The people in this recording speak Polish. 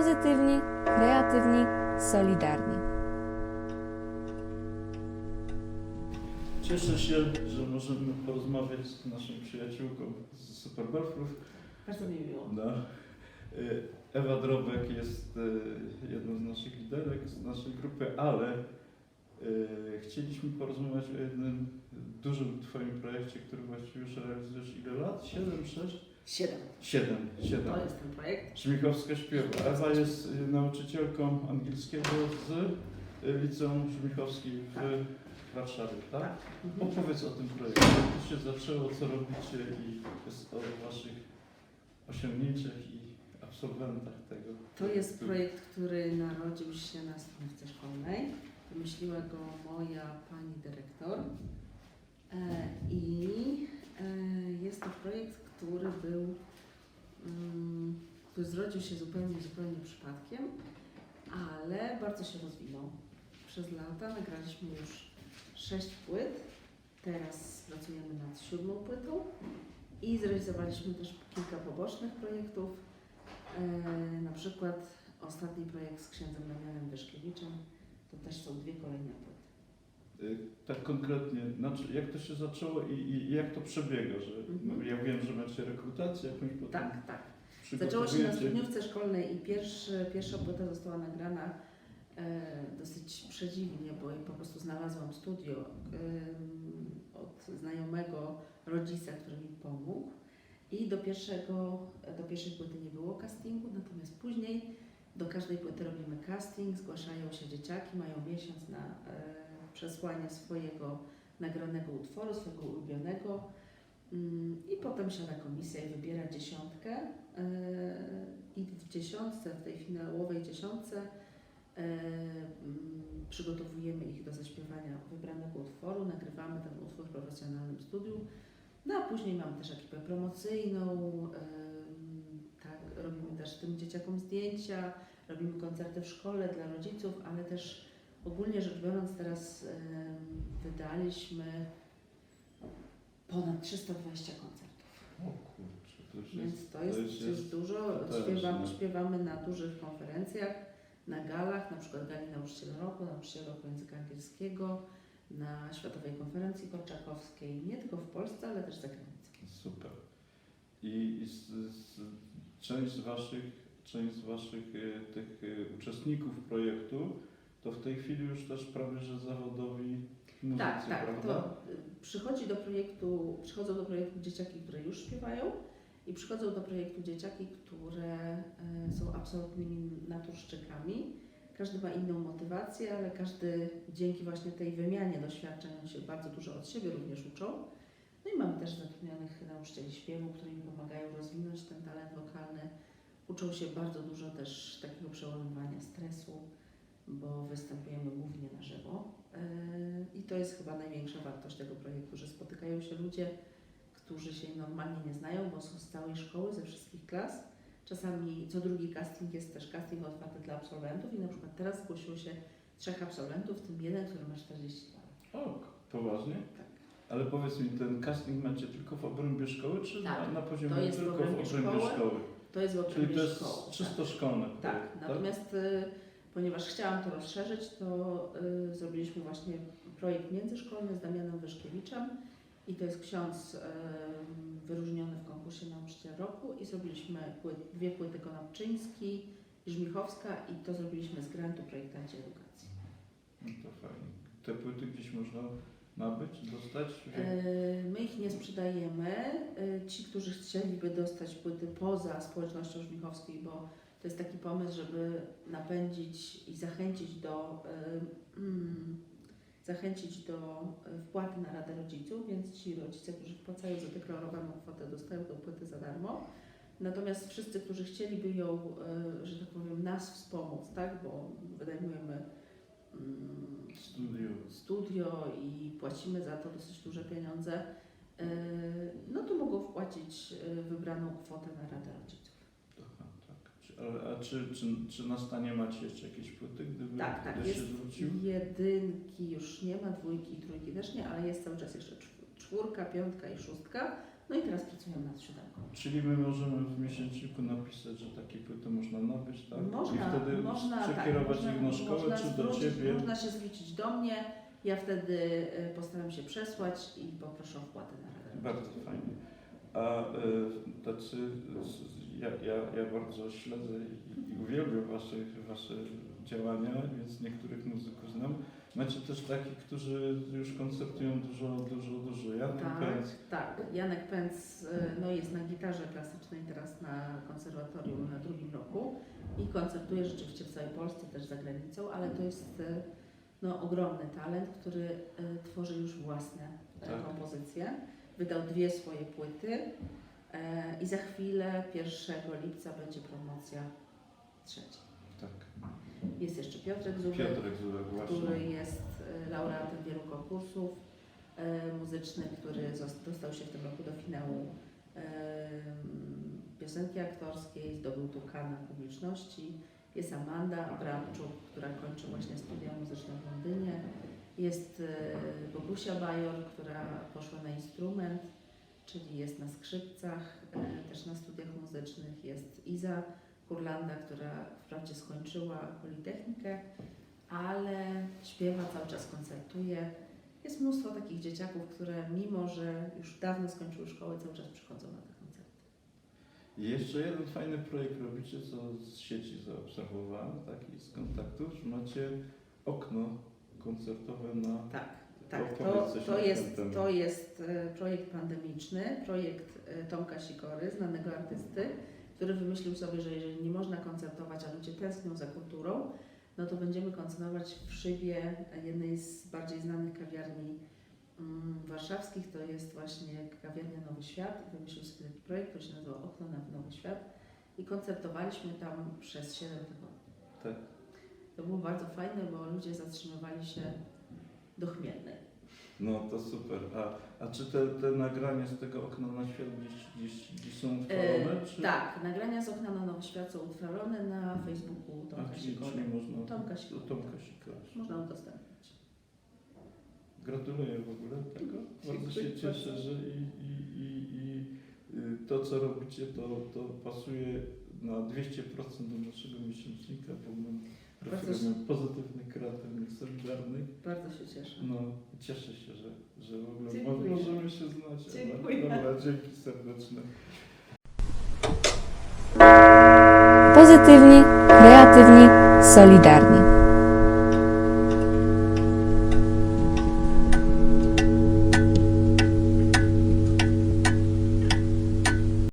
pozytywni, kreatywni, solidarni. Cieszę się, że możemy porozmawiać z naszą przyjaciółką z Superbelfrów. Bardzo mi miło. No. Ewa Drobek jest y, jedną z naszych liderek, z naszej grupy, ale y, chcieliśmy porozmawiać o jednym dużym Twoim projekcie, który właściwie już realizujesz ile lat? 7, 6? Siedem. 7, 7. To jest ten projekt. Żmichowska śpiewa. Ewa jest y, nauczycielką angielskiego z y, Liceum Żmichowskiej w Tak. Warszawie, tak? Mhm. Opowiedz o tym projekcie. Jak to się zaczęło, co robicie i jest o Waszych osiągnięciach i absolwentach tego. To jest projekt, który narodził się na stronówce szkolnej. Wymyśliła go moja pani dyrektor. E, I e, jest to projekt, który był, mm, który zrodził się zupełnie, zupełnie przypadkiem, ale bardzo się rozwinął. Przez lata nagraliśmy już sześć płyt. Teraz pracujemy nad siódmą płytą i zrealizowaliśmy też kilka pobocznych projektów. E, na przykład ostatni projekt z księdzem Damianem Wyszkiewiczem, to też są dwie kolejne płyty. Y, Tak konkretnie, znaczy jak to się zaczęło i, i jak to przebiega, że no, Mhm. ja wiem, że macie rekrutację jakąś potem Tak, tak. Zaczęło się na studniówce szkolnej i pierwszy, pierwsza płyta została nagrana e, dosyć przedziwnie, bo po prostu znalazłam studio em, od znajomego rodzica, który mi pomógł. I do, pierwszego, do pierwszej płyty nie było castingu, natomiast później do każdej płyty robimy casting, zgłaszają się dzieciaki, mają miesiąc na e, przesłanie swojego nagranego utworu, swojego ulubionego. Mm, I potem siada komisja i wybiera dziesiątkę. e, I w dziesiątce, w tej finałowej dziesiątce, e, mm, przygotowujemy ich do zaśpiewania wybranego utworu, nagrywamy ten utwór w profesjonalnym studiu. No a później mamy też ekipę promocyjną, em, tak, robimy też tym dzieciakom zdjęcia, robimy koncerty w szkole dla rodziców, ale też ogólnie rzecz biorąc teraz wydaliśmy ponad 320 koncertów. O kurczę, to już jest... Więc to jest, to już jest dużo. potężne. Śpiewamy, śpiewamy na dużych konferencjach, na galach, na przykład Gali Nauczyciel Roku, Nauczyciel Roku Języka Angielskiego, na Światowej Konferencji Korczakowskiej, nie tylko w Polsce, ale też za granicą. Super. I, i z, z, część z Waszych, część z waszych e, tych e, uczestników projektu to w tej chwili już też prawie że zawodowi muzycy, tak, tak. prawda? To y, przychodzi do projektu, przychodzą do projektu dzieciaki, które już śpiewają i przychodzą do projektu dzieciaki, które y, są absolutnymi naturszczykami. Każdy ma inną motywację, ale każdy dzięki właśnie tej wymianie doświadczeń się bardzo dużo od siebie również uczą. No i mamy też zatrudnionych nauczycieli śpiewu, którzy im pomagają rozwinąć ten talent wokalny. Uczą się bardzo dużo też takiego przełamywania stresu, bo występujemy głównie na żywo. Yy, I to jest chyba największa wartość tego projektu, że spotykają się ludzie, którzy się normalnie nie znają, bo są z całej szkoły, ze wszystkich klas. Czasami co drugi casting jest też casting otwarty dla absolwentów i na przykład teraz zgłosiło się trzech absolwentów, w tym jeden, który ma 40 lat. O, poważnie? Tak. Ale powiedz mi, ten casting macie tylko w obrębie szkoły, czy Tak, na, na poziomie to jest w tylko obrębie w obrębie szkoły. szkoły? To jest w Czyli obrębie to jest szkoły. czysto szkolne. Tak, projekt, natomiast y, ponieważ chciałam to rozszerzyć, to y, zrobiliśmy właśnie projekt międzyszkolny z Damianem Wyszkiewiczem i to jest ksiądz y, wyróżniony w konkursie Nauczyciel Roku i zrobiliśmy płyt, dwie płyty Konopczyński i Żmichowska i to zrobiliśmy z grantu projektanci edukacji. No to fajnie. Te płyty gdzieś można nabyć, dostać? Y, My ich nie sprzedajemy. Y, Ci, którzy chcieliby dostać płyty poza społecznością żmichowskiej, bo to jest taki pomysł, żeby napędzić i zachęcić do, mm, zachęcić do y, wpłaty na Radę Rodziców, więc ci rodzice, którzy wpłacają zadeklarowaną kwotę, dostają tę płytę za darmo. Natomiast wszyscy, którzy chcieliby ją, y, że tak powiem, nas wspomóc, tak, bo wynajmujemy mm, Studio. studio i płacimy za to dosyć duże pieniądze, yy, no to mogą wpłacić wybraną kwotę na Radę Rodziców. Aha, tak. Czy, ale, a czy, czy, czy na stanie macie jeszcze jakieś płyty, gdyby Tak, tak, ktoś jest się zwrócił? jedynki już nie ma, dwójki i trójki też nie, ale jest cały czas jeszcze czw- czwórka, piątka i szóstka. No i teraz pracujemy nad siódemką. Czyli my możemy w miesięczniku napisać, że takie płyty można nabyć, tak? Można, I wtedy można, przekierować tak, ich na szkołę można czy do zwrócić, Ciebie? Można się zwrócić do mnie, ja wtedy y, postaram się przesłać i poproszę o wpłatę na radę. Bardzo fajnie. A y, tacy, z- ja, ja, ja bardzo śledzę i, i uwielbiam wasze, wasze działania, więc niektórych muzyków znam. Macie też takich, którzy już koncertują dużo, dużo, dużo. Janek Tak, Pęc. tak. Janek Pęc y, no, jest na gitarze klasycznej teraz na konserwatorium na drugim roku i koncertuje rzeczywiście w całej Polsce, też za granicą, ale to jest y, no, ogromny talent, który y, tworzy już własne e, Tak. kompozycje. Wydał dwie swoje płyty e, i za chwilę 1 lipca będzie promocja trzecia. Tak. Jest jeszcze Piotrek Zubek, Piotrek właśnie. który jest e, laureatem wielu konkursów e, muzycznych, który dostał się w tym roku do finału e, piosenki aktorskiej, zdobył tu na publiczności. Jest Amanda Abramczuk, która kończy właśnie studia muzyczne w Londynie. Jest e, Bogusia Bajor, która poszła na instrument, czyli jest na skrzypcach, e, też na studiach muzycznych. Jest Iza Kurlanda, która wprawdzie skończyła Politechnikę, ale śpiewa, cały czas koncertuje. Jest mnóstwo takich dzieciaków, które mimo, że już dawno skończyły szkołę, cały czas przychodzą na te koncerty. I jeszcze jeden fajny projekt robicie, co z sieci zaobserwowałem, taki z kontaktów, że macie okno koncertowe na... Tak, tak. To, to, jest, to jest e, projekt pandemiczny, projekt e, Tomka Sikory, znanego artysty, który wymyślił sobie, że jeżeli nie można koncertować, a ludzie tęsknią za kulturą, no to będziemy koncertować w szybie jednej z bardziej znanych kawiarni mm, warszawskich. To jest właśnie kawiarnia Nowy Świat. Wymyślił sobie taki projekt, który się nazywa Okno na Nowy Świat. I koncertowaliśmy tam przez 7 tygodni. Tak. To było bardzo fajne, bo ludzie zatrzymywali się do Chmielnej. No to super. A, a czy te, te nagrania z tego okna na świat gdzieś, gdzieś, gdzieś są utrwalone? E, czy... tak, nagrania z okna na Nowy Świat są utrwalone na Facebooku Tomka czyli można... Tomka Sikory. Tomka Sikory. Można udostępnić. Gratuluję w ogóle tego. Bardzo się cieszę, że i, i, i, i y, to, co robicie, to, to pasuje na 200% do naszego miesięcznika, bo my Bardzo pracujemy pozytywnych, kreatywnych, solidarnych. Bardzo się cieszę. No, cieszę się, że, że w ogóle Dziękuję. możemy się znać. Dziękuję. Dobra, dzięki serdeczne. Pozytywni, kreatywni, solidarni.